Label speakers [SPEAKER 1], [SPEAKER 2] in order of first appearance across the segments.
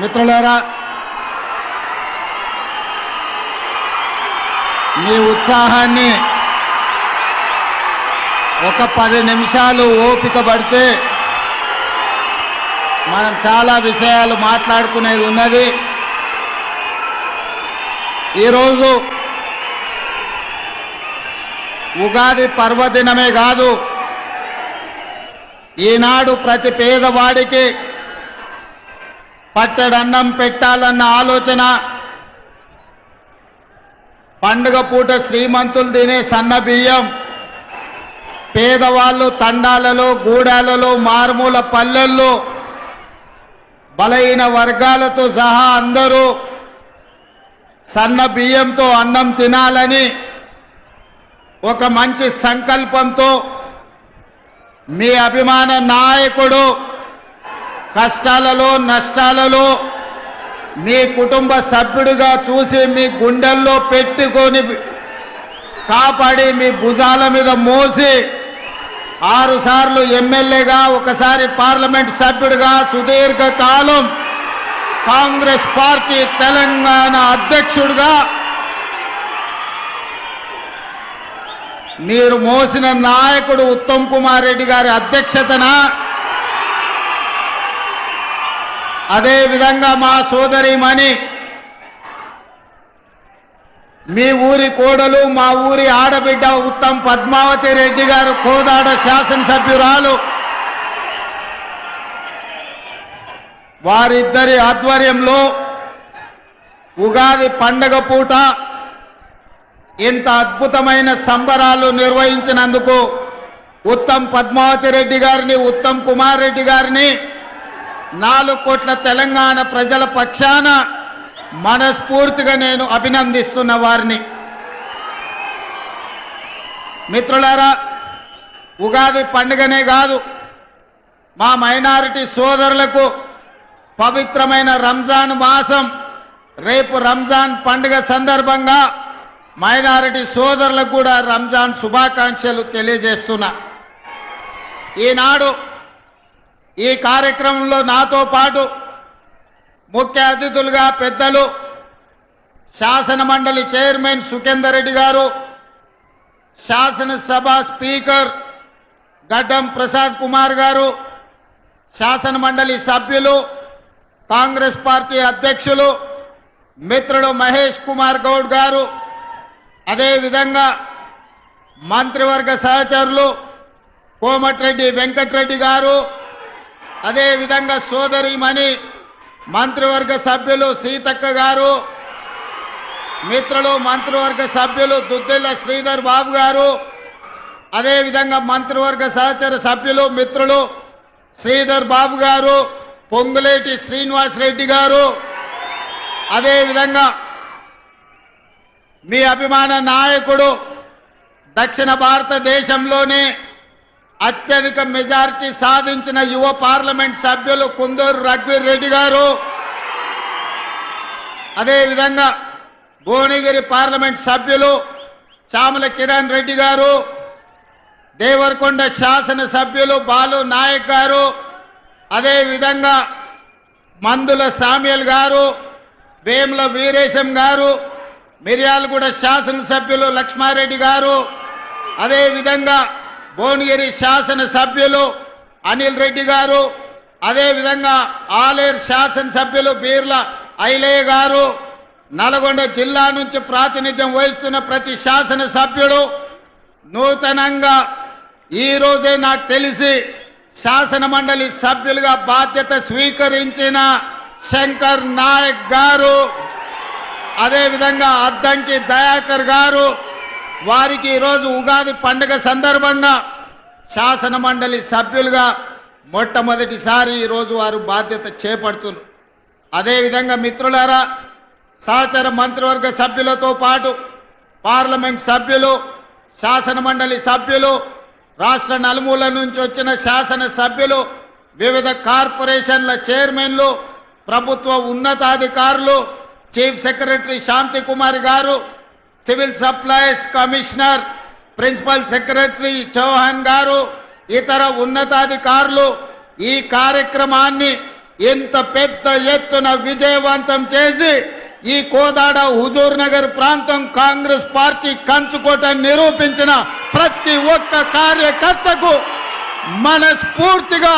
[SPEAKER 1] మిత్రులారా మీ ఉత్సాహాన్ని ఒక పది నిమిషాలు ఓపిక పడితే మనం చాలా విషయాలు మాట్లాడుకునేది ఉన్నది. ఈరోజు ఉగాది పర్వదినమే కాదు ఈనాడు ప్రతి పేదవాడికి పట్టడన్నం పెట్టాలన్న ఆలోచన. పండుగ పూట శ్రీమంతులు తినే సన్న బియ్యం. పేదవాళ్ళు తండాలలో గూడాలలో మారుమూల పల్లెల్లో బలహీన వర్గాలతో సహా అందరూ సన్న బియ్యంతో అన్నం తినాలని ఒక మంచి సంకల్పంతో మీ అభిమాన నాయకుడు కష్టాలలో నష్టాలలో మీ కుటుంబ సభ్యుడిగా చూసి మీ గుండెల్లో పెట్టుకొని కాపాడి మీ భుజాల మీద మోసి ఆరుసార్లు ఎమ్మెల్యేగా ఒకసారి పార్లమెంట్ సభ్యుడిగా సుదీర్ఘ కాలం కాంగ్రెస్ పార్టీ తెలంగాణ అధ్యక్షుడిగా మీరు మోసిన నాయకుడు ఉత్తమ్ కుమార్ రెడ్డి గారి అధ్యక్షతన అదే విధంగా మా సోదరిమణి మీ ఊరి కోడలు మా ఊరి ఆడబిడ్డ ఉత్తమ్ పద్మావతి రెడ్డి గారు కోదాడ శాసనసభ్యురాలు. వారిద్దరి ఆధ్వర్యంలో ఉగాది పండగ పూట ఇంత అద్భుతమైన సంబరాలు నిర్వహించినందుకు ఉత్తమ్ పద్మావతి రెడ్డి గారిని ఉత్తమ్ కుమార్ రెడ్డి గారిని నాలుగు కోట్ల తెలంగాణ ప్రజల పక్షాన మనస్ఫూర్తిగా నేను అభినందిస్తున్న వారిని. మిత్రులారా ఉగాది పండుగనే కాదు మా మైనారిటీ సోదరులకు పవిత్రమైన రంజాన్ మాసం రేపు రంజాన్ పండుగ సందర్భంగా మైనారిటీ సోదరులకు కూడా రంజాన్ శుభాకాంక్షలు తెలియజేస్తున్నా. ఈనాడు ఈ కార్యక్రమంలో నాతో పాటు ముఖ్య అతిథులుగా పెద్దలు శాసన మండలి చైర్మన్ సుఖేందర్ రెడ్డి గారు శాసనసభ స్పీకర్ గడ్డం ప్రసాద్ కుమార్ గారు శాసన మండలి సభ్యులు కాంగ్రెస్ పార్టీ అధ్యక్షులు మిత్రుడు మహేష్ కుమార్ గౌడ్ గారు అదేవిధంగా మంత్రివర్గ సహచరులు కోమటిరెడ్డి వెంకటరెడ్డి గారు అదేవిధంగా సోదరిమణి మంత్రివర్గ సభ్యులు సీతక్క గారు మిత్రులు మంత్రివర్గ సభ్యులు దుద్దిల్ల శ్రీధర్ బాబు గారు అదేవిధంగా మంత్రివర్గ సహచర సభ్యులు మిత్రులు శ్రీధర్ బాబు గారు పొంగులేటి శ్రీనివాస్ రెడ్డి గారు. అదేవిధంగా మీ అభిమాన నాయకుడు దక్షిణ భారతదేశంలోనే అత్యధిక మెజారిటీ సాధించిన యువ పార్లమెంట్ సభ్యులు కుందూరు రఘువీర్ రెడ్డి గారు. అదేవిధంగా భువనగిరి పార్లమెంట్ సభ్యులు చామల కిరణ్ రెడ్డి గారు దేవరకొండ శాసన సభ్యులు బాలు నాయక్ గారు అదేవిధంగా మందుల సామ్యల్ గారు వేముల వీరేశం గారు మిర్యాలగూడ శాసనసభ్యులు లక్ష్మారెడ్డి గారు అదేవిధంగా భువనగిరి శాసన సభ్యులు అనిల్ రెడ్డి గారు అదేవిధంగా ఆలేరు శాసనసభ్యులు బీర్ల ఐలయ్య గారు నల్గొండ జిల్లా నుంచి ప్రాతినిధ్యం వహిస్తున్న ప్రతి శాసన సభ్యుడు నూతనంగా ఈరోజే నాకు తెలిసి శాసన మండలి సభ్యులుగా బాధ్యత స్వీకరించిన శంకర్ నాయక్ గారు అదేవిధంగా అద్దంకి దయాకర్ గారు వారికి ఈరోజు ఉగాది పండుగ సందర్భంగా శాసన మండలి సభ్యులుగా మొట్టమొదటిసారి ఈరోజు వారు బాధ్యత చేపడుతున్నారు. అదేవిధంగా మిత్రులారా సహచర మంత్రివర్గ సభ్యులతో పాటు పార్లమెంట్ సభ్యులు శాసన మండలి సభ్యులు రాష్ట్ర నలుమూల నుంచి వచ్చిన శాసన సభ్యులు వివిధ కార్పొరేషన్ల చైర్మన్లు ప్రభుత్వ ఉన్నతాధికారులు chief secretary Shanthi Kumari garu civil supplies commissioner principal secretary Chauhan garu ఇతర ఉన్నతాధికారులు ఈ కార్యక్రమాన్ని ఇంత పెద్ద ఎత్తున విజయవంతం చేసి ఈ కోదాడ హుజూర్ నగర్ ప్రాంతం కాంగ్రెస్ పార్టీ కంచుకోట నిరూపించిన ప్రతి ఒక్క కార్యకర్తకు మనస్ఫూర్తిగా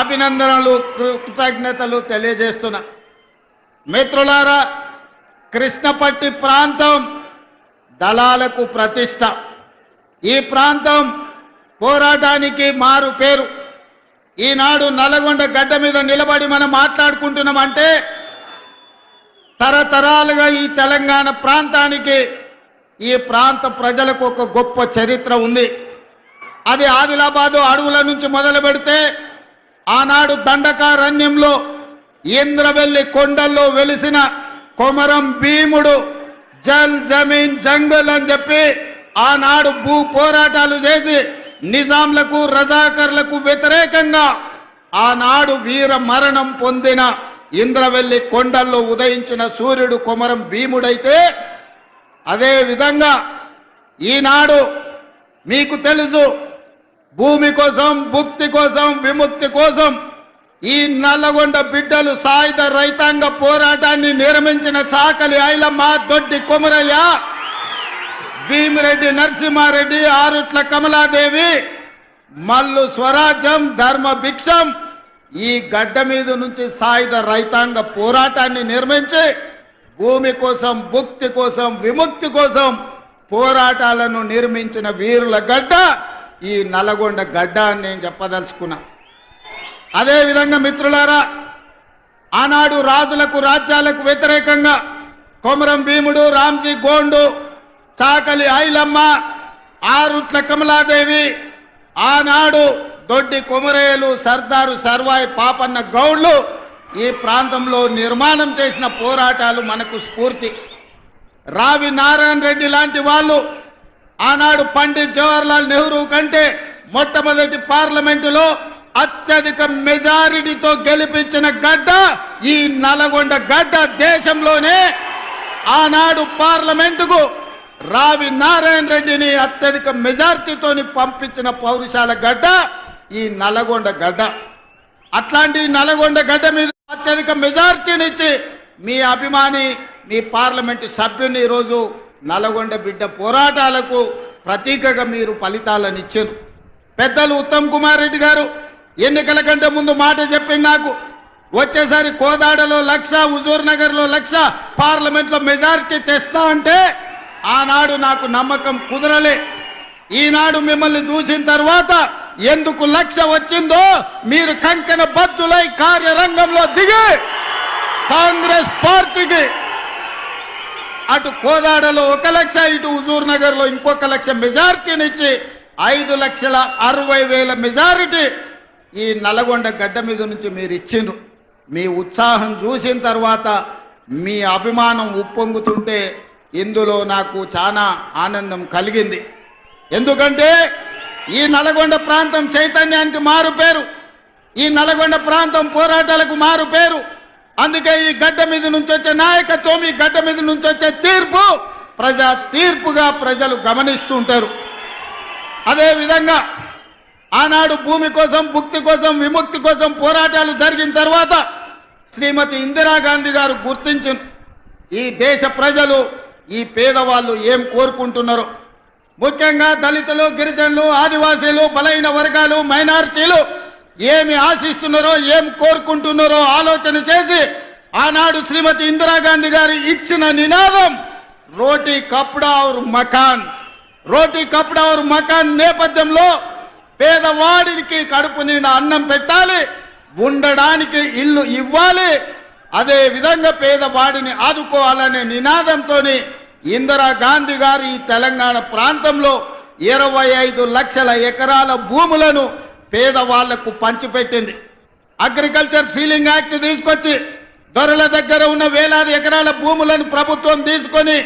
[SPEAKER 1] అభినందనలు కృతజ్ఞతలు తెలియజేస్తున్నా. మిత్రులారా కృష్ణపట్టి ప్రాంతం దళాలకు ప్రతిష్ట. ఈ ప్రాంతం పోరాటానికి మారు పేరు. ఈనాడు నల్లగొండ గడ్డ మీద నిలబడి మనం మాట్లాడుకుంటున్నామంటే తరతరాలుగా ఈ తెలంగాణ ప్రాంతానికి ఈ ప్రాంత ప్రజలకు ఒక గొప్ప చరిత్ర ఉంది. అది ఆదిలాబాదు అడవుల నుంచి మొదలు పెడితే ఆనాడు దండకారణ్యంలో ఇంద్రవెల్లి కొండల్లో వెలిసిన కొమరం భీముడు జల్ జమీన్ జంగల్ అని చెప్పి ఆనాడు భూ పోరాటాలు చేసి నిజాంలకు రజాకర్లకు వ్యతిరేకంగా ఆనాడు వీర మరణం పొందిన ఇంద్రవెల్లి కొండల్లో ఉదయించిన సూర్యుడు కొమరం భీముడైతే అదే విధంగా ఈనాడు మీకు తెలుసు భూమి కోసం భుక్తి కోసం విముక్తి కోసం ఈ నల్లగొండ బిడ్డలు సాయుధ రైతాంగ పోరాటాన్ని నిర్మించిన చాకలి ఐలమ్మ దొడ్డి కొమరయ్య భీమిరెడ్డి నరసింహారెడ్డి ఆరుట్ల కమలాదేవి మల్లు స్వరాజ్యం ధర్మ భిక్షం ఈ గడ్డ మీద నుంచి సాయుధ రైతాంగ పోరాటాన్ని నిర్మించి భూమి కోసం భుక్తి కోసం విముక్తి కోసం పోరాటాలను నిర్మించిన వీరుల గడ్డ ఈ నల్లగొండ గడ్డ అని నేను చెప్పదలుచుకున్నా. అదేవిధంగా మిత్రులారా ఆనాడు రాజులకు రాజ్యాలకు వ్యతిరేకంగా కొమరం భీముడు రామ్జీ గోండు చాకలి ఐలమ్మ ఆరుట్ల కమలాదేవి ఆనాడు దొడ్డి కొమరేలు సర్దారు సర్వాయి పాపన్న గౌడ్లు ఈ ప్రాంతంలో నిర్మాణం చేసిన పోరాటాలు మనకు స్ఫూర్తి. రావి నారాయణ రెడ్డి లాంటి వాళ్ళు ఆనాడు పండిత్ జవహర్లాల్ నెహ్రూ కంటే మొట్టమొదటి పార్లమెంటులో అత్యధిక మెజారిటీతో గెలిపించిన గడ్డ ఈ నల్గొండ గడ్డ దేశంలోనే ఆనాడు పార్లమెంటుకు రావి నారాయణ రెడ్డిని అత్యధిక మెజార్టీతోని పంపించిన పౌరుషాల గడ్డ ఈ నల్లగొండ గడ్డ. అట్లాంటి నల్గొండ గడ్డ మీద అత్యధిక మెజార్టీనిచ్చి మీ అభిమాని మీ పార్లమెంటు సభ్యుని ఈరోజు నల్గొండ బిడ్డ పోరాటాలకు ప్రతీకగా మీరు ఫలితాలను ఇచ్చారు. పెద్దలు ఉత్తమ్ కుమార్ రెడ్డి గారు ఎన్నికల కంటే ముందు మాట చెప్పింది నాకు. వచ్చేసారి కోదాడలో లక్ష హుజూర్ నగర్లో లక్ష పార్లమెంట్లో మెజారిటీ తెస్తా అంటే ఆనాడు నాకు నమ్మకం కుదరలే. ఈనాడు మిమ్మల్ని చూసిన తర్వాత ఎందుకు లక్ష వచ్చిందో మీరు కంకణ బద్దులై కార్యరంగంలో దిగి కాంగ్రెస్ పార్టీకి అటు కోదాడలో ఒక లక్ష ఇటు హుజూర్ నగర్లో ఇంకొక లక్ష మెజారిటీనిచ్చి ఐదు లక్షల అరవై వేల మెజారిటీ ఈ నల్గొండ గడ్డ మీద నుంచి మీరు ఇచ్చిండ్రు. మీ ఉత్సాహం చూసిన తర్వాత మీ అభిమానం ఉప్పొంగుతుంటే ఇందులో నాకు చాలా ఆనందం కలిగింది. ఎందుకంటే ఈ నల్గొండ ప్రాంతం చైతన్యానికి మారు పేరు. ఈ నల్గొండ ప్రాంతం పోరాటాలకు మారు పేరు. అందుకే ఈ గడ్డ మీద నుంచి వచ్చే నాయకత్వం ఈ గడ్డ మీద నుంచి వచ్చే తీర్పు ప్రజా తీర్పుగా ప్రజలు గమనిస్తుంటారు. అదేవిధంగా ఆనాడు భూమి కోసం భుక్తి కోసం విముక్తి కోసం పోరాటాలు జరిగిన తర్వాత శ్రీమతి ఇందిరాగాంధీ గారు గుర్తించిన ఈ దేశ ప్రజలు ఈ పేదవాళ్ళు ఏం కోరుకుంటున్నారో? ముఖ్యంగా దళితులు గిరిజనులు ఆదివాసీలు బలైన వర్గాలు మైనారిటీలు ఏమి ఆశిస్తున్నారో ఏం కోరుకుంటున్నారో ఆలోచన చేసి ఆనాడు శ్రీమతి ఇందిరాగాంధీ గారు ఇచ్చిన నినాదం రోటీ కప్డా ఔర్ మకాన్. రోటీ కప్డా ఔర్ మకాన్ నేపథ్యంలో పేదవాడికి కడుపు నిండా అన్నం పెట్టాలి ఉండడానికి ఇల్లు ఇవ్వాలి అదే విధంగా పేదవాడిని ఆదుకోవాలనే నినాదంతో ఇందిరా గాంధీ గారు ఈ తెలంగాణ ప్రాంతంలో ఇరవై ఐదు లక్షల ఎకరాల భూములను పేదవాళ్ళకు పంచిపెట్టింది. అగ్రికల్చర్ సీలింగ్ యాక్ట్ తీసుకొచ్చి దొరల దగ్గర ఉన్న వేలాది ఎకరాల భూములను ప్రభుత్వం తీసుకొని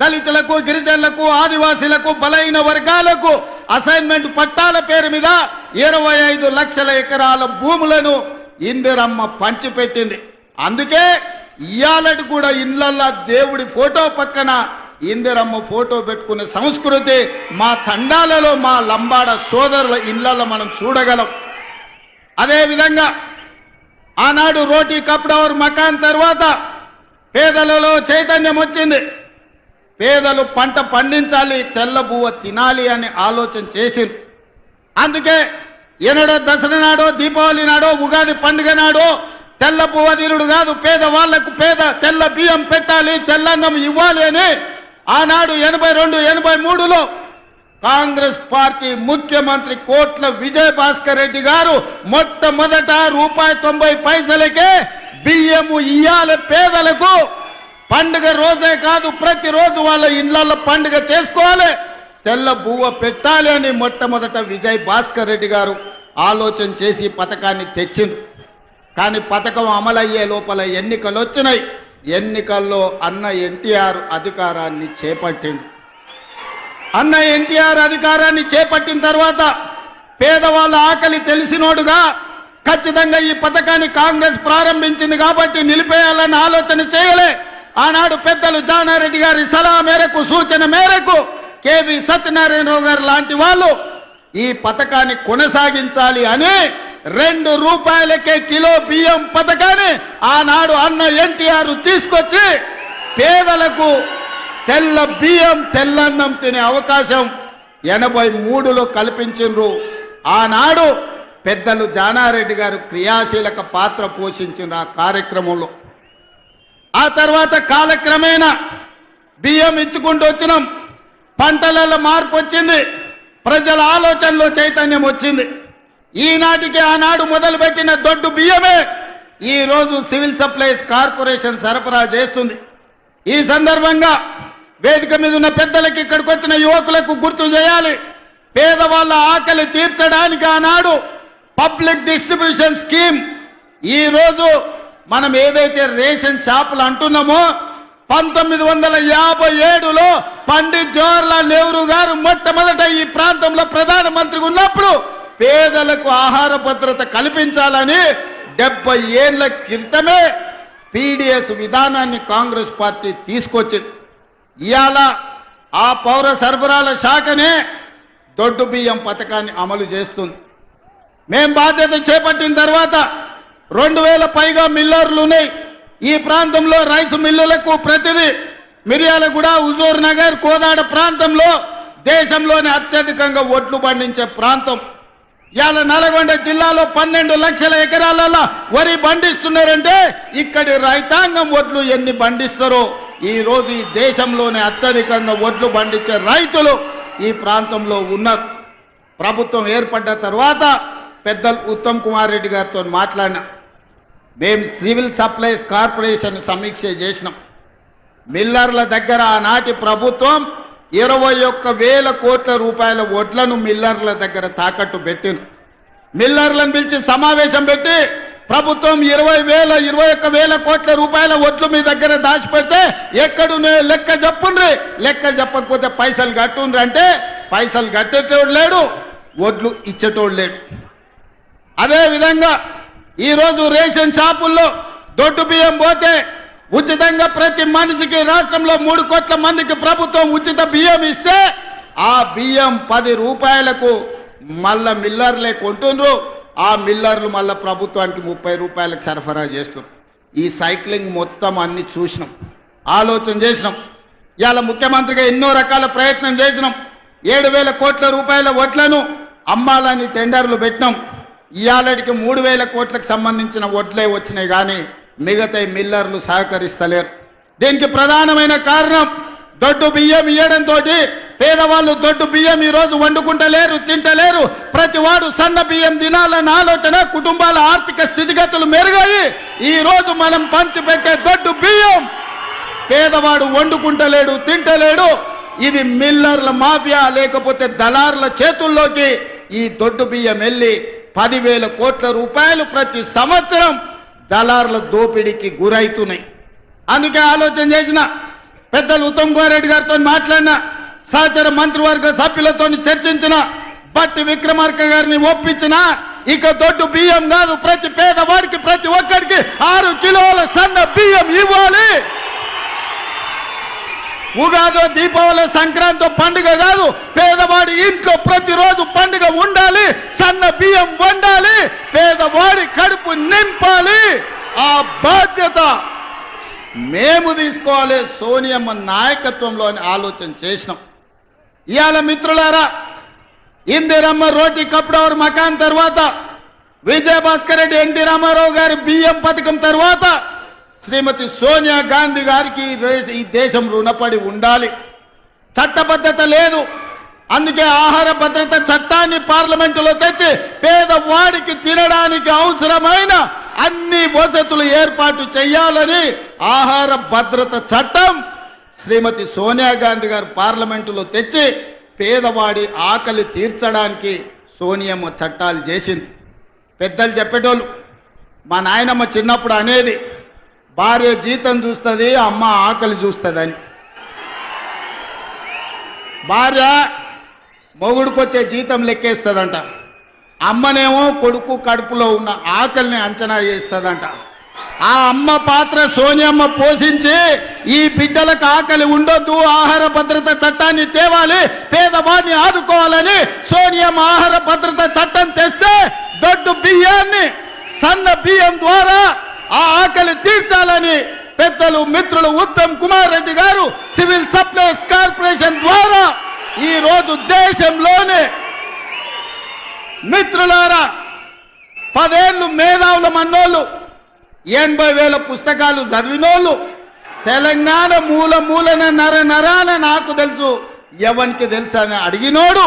[SPEAKER 1] దళితులకు గిరిజనులకు ఆదివాసీలకు బలైన వర్గాలకు అసైన్మెంట్ పట్టాల పేరు మీద ఇరవై ఐదు లక్షల ఎకరాల భూములను ఇందిరమ్మ పంచిపెట్టింది. అందుకే ఇయాలటి కూడా ఇళ్ళల్లో దేవుడి ఫోటో పక్కన ఇందిరమ్మ ఫోటో పెట్టుకునే సంస్కృతి మా తండాలలో మా లంబాడ సోదరుల ఇళ్ళలో మనం చూడగలం. అదేవిధంగా ఆనాడు రోటీ కప్డవర్ మకాన్ తర్వాత పేదలలో చైతన్యం వచ్చింది. పేదలు పంట పండించాలి తెల్ల బువ్వ తినాలి అని ఆలోచన చేసింది అందుకే ఎనడో దసరా నాడో దీపావళి నాడో ఉగాది పండుగ నాడో తెల్ల బువ్వ కాదు పేదవాళ్ళకు పేద తెల్ల బియ్యం పెట్టాలి తెల్లన్నం ఇవ్వాలి అని ఆనాడు ఎనభై రెండు ఎనభై మూడులో కాంగ్రెస్ పార్టీ ముఖ్యమంత్రి కోట్ల విజయ భాస్కర్ రెడ్డి గారు మొట్టమొదట రూపాయి తొంభై పైసలకే బియ్యము ఇయ్యాలి పేదలకు. పండుగ రోజే కాదు ప్రతిరోజు వాళ్ళ ఇళ్ళలో పండుగ చేసుకోవాలి. తెల్ల బువ్వ పెట్టాలి అని మొట్టమొదట విజయ్ భాస్కర్ రెడ్డి గారు ఆలోచన చేసి పథకాన్ని తెచ్చింది కానీ పథకం అమలయ్యే లోపల ఎన్నికలు వచ్చినాయి. ఎన్నికల్లో అన్న ఎన్టీఆర్ అధికారాన్ని చేపట్టింది అన్న ఎన్టీఆర్ అధికారాన్ని చేపట్టిన తర్వాత పేదవాళ్ళ ఆకలి తెలిసినోడుగా ఖచ్చితంగా ఈ పథకాన్ని కాంగ్రెస్ ప్రారంభించింది కాబట్టి నిలిపేయాలని ఆలోచన చేయలే. ఆనాడు పెద్దలు జానారెడ్డి గారి సలహా మేరకు సూచన మేరకు కేవి సత్యనారాయణరావు గారు లాంటి వాళ్ళు ఈ పథకాన్ని కొనసాగించాలి అని రెండు రూపాయలకే కిలో బియ్యం పథకాన్ని ఆనాడు అన్న ఎన్టీఆర్ తీసుకొచ్చి పేదలకు తెల్ల బియ్యం తెల్లన్నం తినే అవకాశం ఎనభై మూడులో కల్పించిండ్రు. ఆనాడు పెద్దలు జానారెడ్డి గారు క్రియాశీలక పాత్ర పోషించిన ఆ కార్యక్రమంలో ఆ తర్వాత కాలక్రమేణా బియ్యం ఇచ్చుకుంటూ వచ్చినాం. పంటలలో మార్పు వచ్చింది. ప్రజల ఆలోచనలో చైతన్యం వచ్చింది. ఈనాటికి ఆనాడు మొదలుపెట్టిన దొడ్డు బియ్యమే ఈరోజు సివిల్ సప్లైస్ కార్పొరేషన్ సరఫరా చేస్తుంది. ఈ సందర్భంగా వేదిక మీద ఉన్న పెద్దలకు ఇక్కడికి వచ్చిన యువకులకు గుర్తు చేయాలి. పేదవాళ్ళ ఆకలి తీర్చడానికి ఆనాడు పబ్లిక్ డిస్ట్రిబ్యూషన్ స్కీమ్ ఈరోజు మనం ఏదైతే రేషన్ షాపులు అంటున్నామో పంతొమ్మిది వందల యాభై ఏడులో పండిత్ జవహర్లాల్ నెహ్రూ గారు మొట్టమొదట ఈ ప్రాంతంలో ప్రధానమంత్రిగా ఉన్నప్పుడు పేదలకు ఆహార భద్రత కల్పించాలని డెబ్బై ఏళ్ళ క్రితమే పీడిఎస్ విధానాన్ని కాంగ్రెస్ పార్టీ తీసుకొచ్చింది. ఇవాళ ఆ పౌర సరఫరాల శాఖనే దొడ్డు బియ్యం పథకాన్ని అమలు చేస్తుంది. మేం బాధ్యత చేపట్టిన తర్వాత రెండు వేల పైగా మిల్లర్లు ఉన్నాయి. ఈ ప్రాంతంలో రైస్ మిల్లులకు ప్రతిదీ మిర్యాలగూడ హుజూర్ నగర్ కోదాడ ప్రాంతంలో దేశంలోనే అత్యధికంగా ఒడ్లు పండించే ప్రాంతం. ఇవాళ నల్గొండ జిల్లాలో పన్నెండు లక్షల ఎకరాలలో వరి పండిస్తున్నారంటే ఇక్కడి రైతాంగం ఒడ్లు ఎన్ని పండిస్తారో. ఈరోజు ఈ దేశంలోనే అత్యధికంగా ఒడ్లు పండించే రైతులు ఈ ప్రాంతంలో ఉన్నారు. ప్రభుత్వం ఏర్పడ్డ తర్వాత పెద్దలు ఉత్తమ్ కుమార్ రెడ్డి గారితో మాట్లాడినా. మేము సివిల్ సప్లైస్ కార్పొరేషన్ సమీక్ష చేసినాం. మిల్లర్ల దగ్గర ఆనాటి ప్రభుత్వం ఇరవై ఒక్క వేల కోట్ల రూపాయల వడ్లను మిల్లర్ల దగ్గర తాకట్టు పెట్టిన మిల్లర్లను పిలిచి సమావేశం పెట్టి ప్రభుత్వం ఇరవై వేల ఇరవై ఒక్క వేల కోట్ల రూపాయల ఒట్లు మీ దగ్గర దాచిపెడితే ఎక్కడునే లెక్క చెప్పుండ్రి. లెక్క చెప్పకపోతే పైసలు కట్టుండ్రి అంటే పైసలు కట్టేటోడు లేడు ఒడ్లు ఇచ్చేటోడు లేడు. అదేవిధంగా ఈరోజు రేషన్ షాపుల్లో దొడ్డు బియ్యం పోతే ఉచితంగా ప్రతి మనిషికి రాష్ట్రంలో మూడు కోట్ల మందికి ప్రభుత్వం ఉచిత బియ్యం ఇస్తే ఆ బియ్యం పది రూపాయలకు మళ్ళా మిల్లర్లే కొంటుండ్రు. ఆ మిల్లర్లు మళ్ళా ప్రభుత్వానికి ముప్పై రూపాయలకు సరఫరా చేస్తున్నారు ఈ సైక్లింగ్ మొత్తం అన్ని చూసినాం. ఆలోచన చేసినాం. ఇవాళ ముఖ్యమంత్రిగా ఎన్నో రకాల ప్రయత్నం చేసినాం. ఏడు వేల కోట్ల రూపాయల ఓట్లను అమ్మాలని టెండర్లు పెట్టినాం. ఇవాళకి మూడు వేల కోట్లకు సంబంధించిన వడ్లే వచ్చినాయి కానీ మిగతా మిల్లర్లు సహకరిస్తలేరు. దీనికి ప్రధానమైన కారణం దొడ్డు బియ్యం ఇయ్యడంతో పేదవాళ్ళు దొడ్డు బియ్యం ఈ రోజు వండుకుంటలేరు తింటలేరు. ప్రతి వాడు సన్న బియ్యం తినాలన్న ఆలోచన కుటుంబాల ఆర్థిక స్థితిగతులు మెరుగాయి ఈ రోజు మనం పంచిపెట్టే దొడ్డు బియ్యం పేదవాడు వండుకుంటలేడు తింటలేడు. ఇది మిల్లర్ల మాఫియా లేకపోతే దళారుల చేతుల్లోకి ఈ దొడ్డు బియ్యం వెళ్ళి పదివేల కోట్ల రూపాయలు ప్రతి సంవత్సరం దళారుల దోపిడీకి గురవుతున్నాయి అందుకే ఆలోచన చేసిన పెద్దలు ఉత్తమ్ కుమార్ గారితో మాట్లాడిన సహచర మంత్రివర్గ సభ్యులతో చర్చించిన బట్టి విక్రమార్క గారిని ఒప్పించిన ఇక దొడ్డు బియ్యం కాదు ప్రతి పేదవాడికి ప్రతి ఒక్కడికి ఆరు కిలోల సన్న బియ్యం ఇవ్వాలి. ఉగాదో దీపావళి సంక్రాంతి పండుగ కాదు పేదవాడి ఇంట్లో ప్రతిరోజు పండుగ ఉండాలి సన్న బియ్యం వండాలి పేదవాడి కడుపు నింపాలి. ఆ బాధ్యత మేము తీసుకోవాలి సోనియమ్మ నాయకత్వంలో ఆలోచన చేసినాం. ఇవాళ మిత్రులారా ఇందిరమ్మ రోటి కప్డవర్ మకాన్ తర్వాత విజయభాస్కర్ రెడ్డి ఎన్టీ రామారావు గారి బియ్యం పథకం తర్వాత శ్రీమతి సోనియా గాంధీ గారికి ఈ దేశం రుణపడి ఉండాలి. చట్టబద్ధత లేదు. అందుకే ఆహార భద్రత చట్టాన్ని పార్లమెంటులో తెచ్చి పేదవాడికి తినడానికి అవసరమైన అన్ని వసతులు ఏర్పాటు చేయాలని ఆహార భద్రత చట్టం శ్రీమతి సోనియా గాంధీ గారు పార్లమెంటులో తెచ్చి పేదవాడి ఆకలి తీర్చడానికి సోనియమ్మ చట్టాలు చేసింది. పెద్దలు చెప్పేటోళ్ళు మా నాయనమ్మ చిన్నప్పుడు అనేది భార్య జీతం చూస్తుంది అమ్మ ఆకలి చూస్తుందని. భార్య మొగుడుకొచ్చే జీతం లెక్కేస్తుందంట. అమ్మనేమో కొడుకు కడుపులో ఉన్న ఆకలిని అంచనా చేస్తుందంట ఆ అమ్మ పాత్ర సోనియమ్మ పోషించి ఈ బిడ్డలకు ఆకలి ఉండొద్దు ఆహార భద్రత చట్టాన్ని తేవాలి పేదవాడిని ఆదుకోవాలని సోనియమ్మ ఆహార భద్రత చట్టం తెస్తే దొడ్డు బియ్యాన్ని సన్న బియ్యం ద్వారా ఆ ఆకలి తీర్చాలని పెద్దలు మిత్రులు ఉత్తమ్ కుమార్ రెడ్డి గారు సివిల్ సప్లైస్ కార్పొరేషన్ ద్వారా ఈ రోజు దేశంలోనే మిత్రులారా పదేళ్ళు మేధావుల మన్నోళ్ళు ఎనభై వేల పుస్తకాలు చదివినోళ్ళు తెలంగాణ మూల మూలన నర నరాన నాకు తెలుసు ఎవరికి తెలుసు అని అడిగినోడు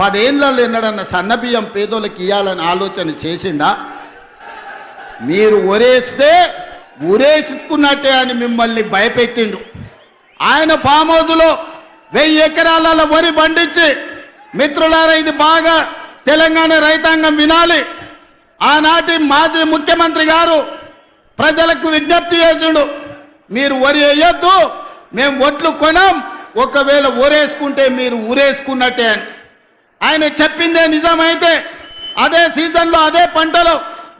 [SPEAKER 1] పదేళ్ళలో ఎన్నడన్న సన్నబియ్యం పేదోళ్ళకి ఇవ్వాలని ఆలోచన చేసిండా? మీరు ఒరేస్తే ఉరేసుకున్నట్టే అని మిమ్మల్ని భయపెట్టిండు. ఆయన ఫామ్ హౌస్లో వెయ్యి ఎకరాల వరి పండించి మిత్రులారా ఇది బాగా తెలంగాణ రైతాంగం వినాలి. ఆనాటి మాజీ ముఖ్యమంత్రి గారు ప్రజలకు విజ్ఞప్తి చేసిండు మీరు వరి వేయొద్దు మేము ఒట్లు కొనం ఒకవేళ ఊరేసుకుంటే మీరు ఊరేసుకున్నట్టే అని. ఆయన చెప్పిందే నిజమైతే అదే సీజన్లో అదే పంటలో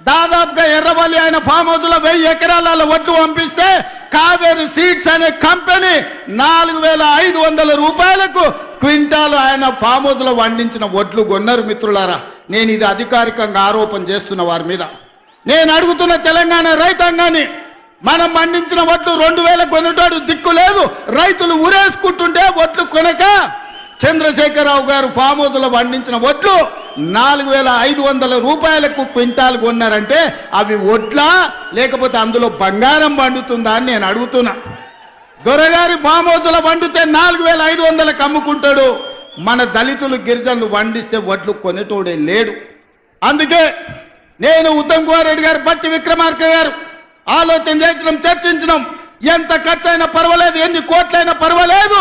[SPEAKER 1] దాదాపుగా ఎర్రవల్లి ఆయన ఫామ్ హౌస్లో వెయ్యి ఎకరాల వడ్లు పంపిస్తే కావేరి సీడ్స్ అనే కంపెనీ నాలుగు వేల ఐదు వందల రూపాయలకు క్వింటాలు ఆయన ఫామ్ హౌస్లో వండించిన ఒడ్లు కొన్నారు మిత్రులారా. నేను ఇది అధికారికంగా ఆరోపణ చేస్తున్న వారి మీద. నేను అడుగుతున్న తెలంగాణ రైతాంగాన్ని మనం పండించిన వడ్లు రెండు వేల కొనేటోడు దిక్కు లేదు. రైతులు ఉరేసుకుంటుంటే వడ్లు కొనక చంద్రశేఖరరావు గారు ఫామ్ హౌస్లో పండించిన వడ్లు నాలుగు వేల ఐదు వందల రూపాయలకు క్వింటాల్ కొన్నారంటే అవి వడ్లా? లేకపోతే అందులో బంగారం పండుతుందా అని నేను అడుగుతున్నా. దొరగారి ఫామ్ హౌస్లో వండితే నాలుగు వేల ఐదు వందలకు అమ్ముకుంటాడు. మన దళితులు గిరిజనులు వండిస్తే వడ్లు కొనేటోడే లేడు. అందుకే నేను ఉత్తమ్ కుమార్ రెడ్డి గారు బట్టి విక్రమార్క గారు ఆలోచన చేసినాం చర్చించినాం. ఎంత ఖర్చైనా పర్వాలేదు ఎన్ని కోట్లైనా పర్వాలేదు.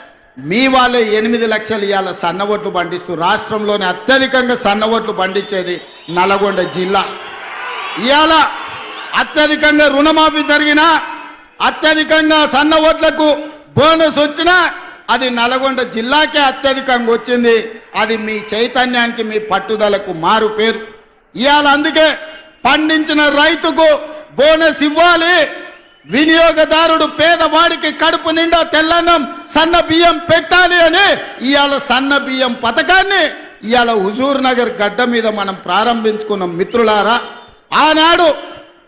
[SPEAKER 1] మీ వాళ్ళే ఎనిమిది లక్షలు ఇవాళ సన్న ఓట్లు పండిస్తూ రాష్ట్రంలోనే అత్యధికంగా సన్న ఓట్లు పండించేది నల్గొండ జిల్లా. ఇవాళ అత్యధికంగా రుణమాఫీ జరిగినా అత్యధికంగా సన్న ఓట్లకు బోనస్ వచ్చినా అది నల్గొండ జిల్లాకే అత్యధికంగా వచ్చింది. అది మీ చైతన్యానికి మీ పట్టుదలకు మారు పేరు. ఇవాళ అందుకే పండించిన రైతుకు బోనస్ ఇవ్వాలి. వినియోగదారుడు పేదవాడికి కడుపు నిండా తెల్లన్నం సన్న బియ్యం పెట్టాలి అని ఇవాళ సన్న బియ్యం పథకాన్ని ఇవాళ హుజూర్ నగర్ గడ్డ మీద మనం ప్రారంభించుకున్న మిత్రులారా ఆనాడు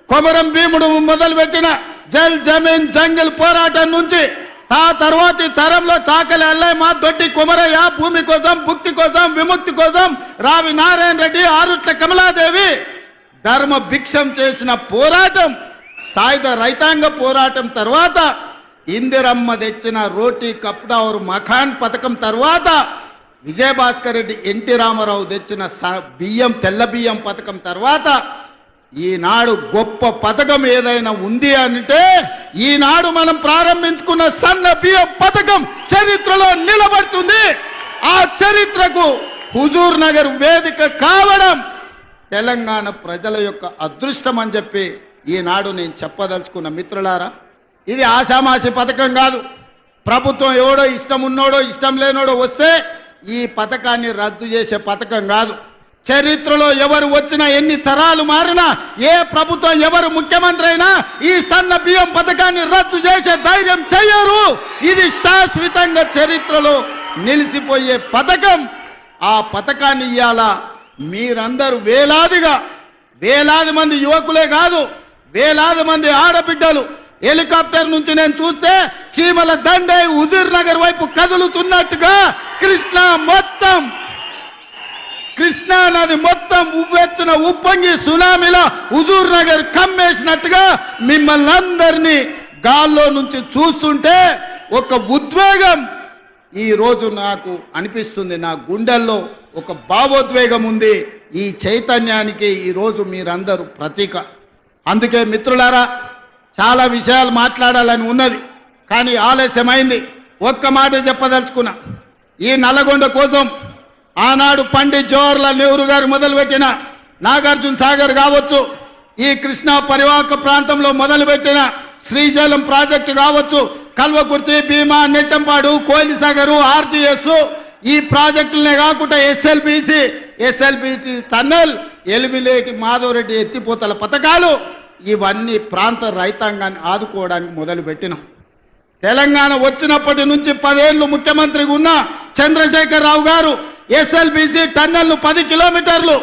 [SPEAKER 1] కొమరం భీముడు మొదలుపెట్టిన జల్ జమీన్ జంగిల్ పోరాటం నుంచి ఆ తర్వాతి తరంలో చాకలి అల్లయ్య దొడ్డి కుమరయ్య భూమి కోసం భుక్తి కోసం విముక్తి కోసం రావి నారాయణ రెడ్డి ఆరుట్ల కమలాదేవి ధర్మ భిక్షం చేసిన పోరాటం సాయుధ రైతాంగ పోరాటం తర్వాత ఇందిరమ్మ తెచ్చిన రోటీ కప్డావర్ మఖాన్ పథకం తర్వాత విజయభాస్కర్ రెడ్డి ఎన్టీ రామారావు తెచ్చిన స- బియ్యం తెల్ల బియ్యం పథకం తర్వాత ఈనాడు గొప్ప పథకం ఏదైనా ఉంది అంటే ఈనాడు మనం ప్రారంభించుకున్న సన్న బియ్యం పథకం చరిత్రలో నిలబడుతుంది. ఆ చరిత్రకు హుజూర్ నగర్ వేదిక కావడం తెలంగాణ ప్రజల యొక్క అదృష్టం అని చెప్పి ఈనాడు నేను చెప్పదలుచుకున్న మిత్రులారా ఇది ఆషామాషి పథకం కాదు. ప్రభుత్వం ఎవడో ఇష్టం ఉన్నోడో ఇష్టం లేనోడో వస్తే ఈ పథకాన్ని రద్దు చేసే పథకం కాదు. చరిత్రలో ఎవరు వచ్చినా ఎన్ని తరాలు మారినా ఏ ప్రభుత్వం ఎవరు ముఖ్యమంత్రి అయినా ఈ సన్న బియ్యం పథకాన్ని రద్దు చేసే ధైర్యం చేయరు. ఇది శాశ్వతంగా చరిత్రలో నిలిచిపోయే పథకం. ఆ పథకాన్ని ఇవ్వాల మీరందరూ వేలాదిగా. వేలాది మంది యువకులే కాదు వేలాది మంది ఆడబిడ్డలు. హెలికాప్టర్ నుంచి నేను చూస్తే చీమల దండే హుజూర్ నగర్ వైపు కదులుతున్నట్టుగా కృష్ణ మొత్తం కృష్ణా నది మొత్తం ఉవ్వెత్తున ఉప్పొంగి సునామీలో హుజూర్ నగర్ కమ్మేసినట్టుగా మిమ్మల్ని అందరినీ గాల్లో నుంచి చూస్తుంటే ఒక ఉద్వేగం ఈ రోజు నాకు అనిపిస్తుంది. నా గుండెల్లో ఒక భావోద్వేగం ఉంది. ఈ చైతన్యానికి ఈ రోజు మీరందరూ ప్రతీక. అందుకే మిత్రులారా చాలా విషయాలు మాట్లాడాలని ఉన్నది. కానీ ఆలస్యమైంది. ఒక్క మాట చెప్పదలుచుకున్నా. ఈ నల్లగొండ కోసం ఆనాడు పండిత్ జవహర్లాల్ నెహ్రూ గారు మొదలుపెట్టిన నాగార్జున సాగర్ కావచ్చు ఈ కృష్ణా పరివాహక ప్రాంతంలో మొదలుపెట్టిన శ్రీశైలం ప్రాజెక్టు కావచ్చు కల్వకుర్తి భీమా నెట్టంపాడు కోయిలసాగరు ఆర్టీఎస్ ఈ ప్రాజెక్టులనే కాకుండా SLBC SLBC tunnel Alimineti Madhava Reddy ఎత్తిపోతల పథకాలు ఇవన్నీ ప్రాంత రైతాంగాన్ని ఆదుకోవడానికి మొదలుపెట్టినాం. తెలంగాణ వచ్చినప్పటి నుంచి పదేళ్ళు ముఖ్యమంత్రిగా ఉన్న చంద్రశేఖరరావు గారు ఎస్ఎల్బిసి టన్నెల్ను పది కిలోమీటర్లు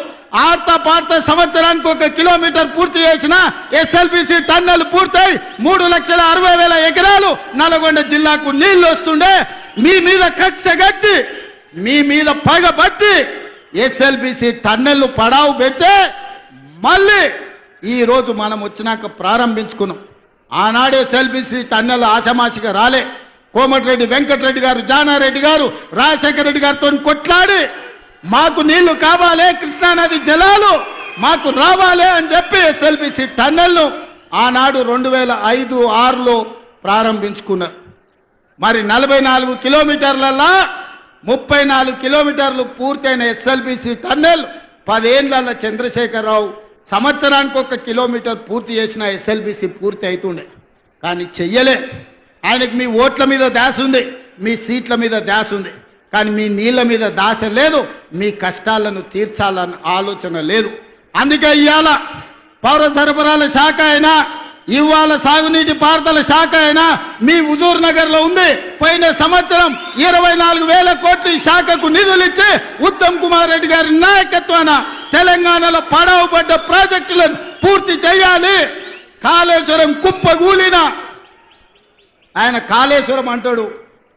[SPEAKER 1] ఆర్త పార్త సంవత్సరానికి ఒక కిలోమీటర్ పూర్తి చేసిన ఎస్ఎల్బిసి టన్నెల్ పూర్తయి మూడు లక్షల అరవై వేల ఎకరాలు నల్గొండ జిల్లాకు నీళ్ళు వస్తుండే. మీ మీద కక్ష గట్టి మీ మీద పగబట్టి ఎస్ఎల్బిసి టన్నెల్ పడావు పెడితే మళ్ళీ ఈరోజు మనం వచ్చినాక ప్రారంభించుకున్నాం. ఆనాడే ఎస్ఎల్బిసి టన్నెల్ ఆశమాషిగా రాలే. కోమటిరెడ్డి వెంకటరెడ్డి గారు జానారెడ్డి గారు రాజశేఖర రెడ్డి గారితో కొట్లాడి మాకు నీళ్ళు కావాలి కృష్ణానది జలాలు మాకు రావాలి అని చెప్పి ఎస్ఎల్బిసి టన్నెల్ను ఆనాడు రెండు వేల ఐదు ఆరులో ప్రారంభించుకున్నారు. మరి నలభై నాలుగు కిలోమీటర్లల్లా ముప్పై నాలుగు కిలోమీటర్లు పూర్తయిన ఎస్ఎల్బిసి టన్నెల్ పదేళ్ళ చంద్రశేఖరరావు సంవత్సరానికి ఒక కిలోమీటర్ పూర్తి చేసిన ఎస్ఎల్బిసి పూర్తి అవుతుండే కానీ చెయ్యలే. ఆయనకి మీ ఓట్ల మీద దాస ఉంది మీ సీట్ల మీద దాస ఉంది. కానీ మీ నీళ్ళ మీద దాస లేదు మీ కష్టాలను తీర్చాలన్న ఆలోచన లేదు. అందుకే ఇవాళ పౌర సరఫరాల శాఖ అయినా ఇవాళ సాగునీటి పారుదల శాఖ అయినా మీ హుజూర్ నగర్లో ఉంది. పోయిన సంవత్సరం ఇరవై నాలుగు వేల కోట్లు ఈ శాఖకు నిధులు ఇచ్చి ఉత్తమ్ కుమార్ రెడ్డి గారి నాయకత్వాన తెలంగాణలో పడవబడ్డ ప్రాజెక్టులను పూర్తి చేయాలి. కాళేశ్వరం కుప్పగూలిన ఆయన కాళేశ్వరం అంటాడు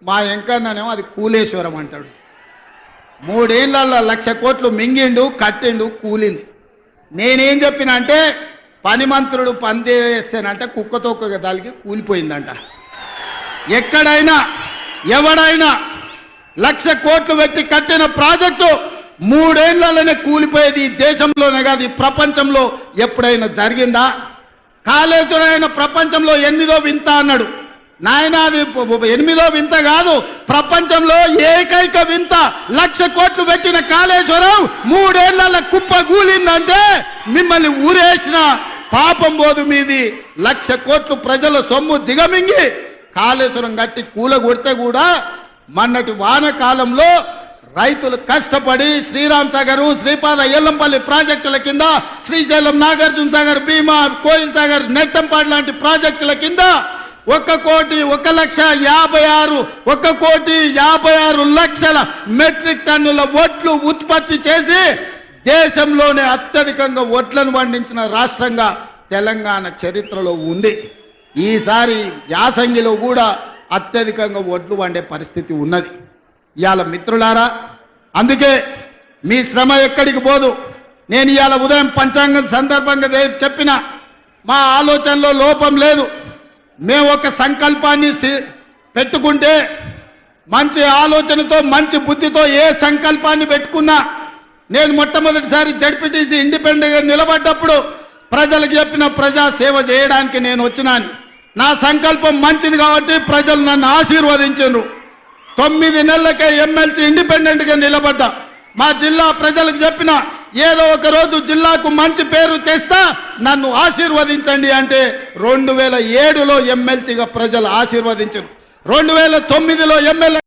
[SPEAKER 1] మా వెంకన్ననేమో అది కూలేశ్వరం అంటాడు. మూడేళ్ళలో లక్ష కోట్లు మింగిండు కట్టిండు కూలింది. నేనేం చెప్పిన అంటే పని మంత్రుడు పందేస్తేనంట కుక్కతో దానికి కూలిపోయిందంట. ఎక్కడైనా ఎవడైనా లక్ష కోట్లు పెట్టి కట్టిన ప్రాజెక్టు మూడేళ్ళలోనే కూలిపోయేది ఈ దేశంలోనే కాదు ఈ ప్రపంచంలో ఎప్పుడైనా జరిగిందా? కాళేశ్వరం అయిన ప్రపంచంలో ఎనిమిదో వింత అన్నాడు. నాయన అది ఎనిమిదో వింత కాదు ప్రపంచంలో ఏకైక వింత లక్ష కోట్లు పెట్టిన కాళేశ్వరం మూడేళ్ళ కుప్ప కూలిందంటే మిమ్మల్ని ఊరేసిన పాపం పోదు మీది. లక్ష కోట్లు ప్రజల సొమ్ము దిగమింగి కాళేశ్వరం కట్టి కూలగొడితే కూడా మొన్నటి వానకాలంలో రైతులు కష్టపడి శ్రీరామ్ సాగర్ శ్రీపాద ఎల్లంపల్లి ప్రాజెక్టుల కింద శ్రీశైలం నాగార్జున సాగర్ భీమా కోయిల్ సాగర్ నెట్టంపాడు లాంటి ప్రాజెక్టుల కింద ఒక కోటి ఒక లక్ష యాభై ఆరు ఒక కోటి యాభై ఆరు లక్షల మెట్రిక్ టన్నుల వడ్లు ఉత్పత్తి చేసి దేశంలోనే అత్యధికంగా వడ్లను పండించిన రాష్ట్రంగా తెలంగాణ చరిత్రలో ఉంది. ఈసారి యాసంగిలో కూడా అత్యధికంగా వడ్లు వండే పరిస్థితి ఉన్నది. ఇవాళ మిత్రులారా అందుకే మీ శ్రమ ఎక్కడికి పోదు. నేను ఇవాళ ఉదయం పంచాంగం సందర్భంగా రేపు చెప్పిన మా ఆలోచనలో లోపం లేదు. మేము ఒక సంకల్పాన్ని పెట్టుకుంటే మంచి ఆలోచనతో మంచి బుద్ధితో ఏ సంకల్పాన్ని పెట్టుకున్నా నేను మొట్టమొదటిసారి జడ్పీటీసీ ఇండిపెండెంట్గా నిలబడ్డప్పుడు ప్రజలకు చెప్పిన ప్రజా సేవ చేయడానికి నేను వచ్చినాను. నా సంకల్పం మంచిది కాబట్టి ప్రజలు నన్ను ఆశీర్వదించారు తొమ్మిది నెలలకే ఎమ్మెల్సీ ఇండిపెండెంట్గా నిలబడ్డా. మా జిల్లా ప్రజలకు చెప్పిన ఏదో ఒక రోజు జిల్లాకు మంచి పేరు తెస్తా నన్ను ఆశీర్వదించండి అంటే రెండు వేల ఏడులో ఎమ్మెల్సీగా ప్రజలు ఆశీర్వదించారు. రెండు వేల తొమ్మిదిలో ఎమ్మెల్యే